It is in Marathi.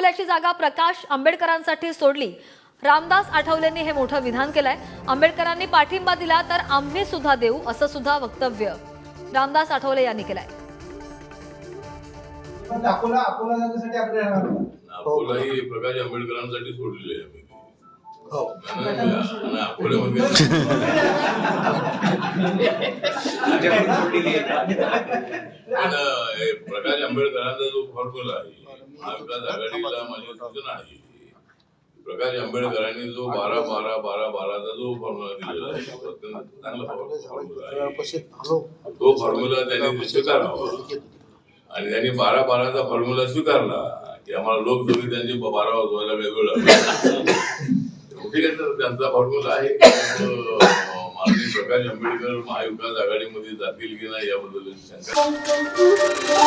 अकोल्याची जागा प्रकाश आंबेडकरांसाठी सोडली. रामदास आठवलेंनी हे मोठं विधान केलंय. आंबेडकरांनी पाठिंबा दिला तर आम्ही सुद्धा देऊ असं सुद्धा वक्तव्य रामदास आठवले यांनी केलंय. पण अकोला अकोला जाण्यासाठी आपले राहणार का? अकोला प्रकाश आंबेडकरांसाठी सोडलेली आहे आम्ही. अकोल्यामध्ये प्रकाश आंबेडकरांचा जो फॉर्म्युला आहे महाविकास आघाडीला माझी सूचना आहे. प्रकाश आंबेडकरांनी जो बारा बारा बारा बाराचा जो फॉर्म्युला दिलेला आहे तो चांगला फॉर्म्युला आहे. तो फॉर्म्युला त्यांनी स्वीकारावा. आणि त्यांनी बारा बाराचा फॉर्म्युला स्वीकारला की आम्हाला लोकसभेत त्यांची बारा वाजवायला वेगळं ठीक आहे तर त्यांचा फॉर्म्युला आहे. प्रकाश आंबेडकर महाविकास आघाडीमध्ये जातील की नाही याबद्दल शंका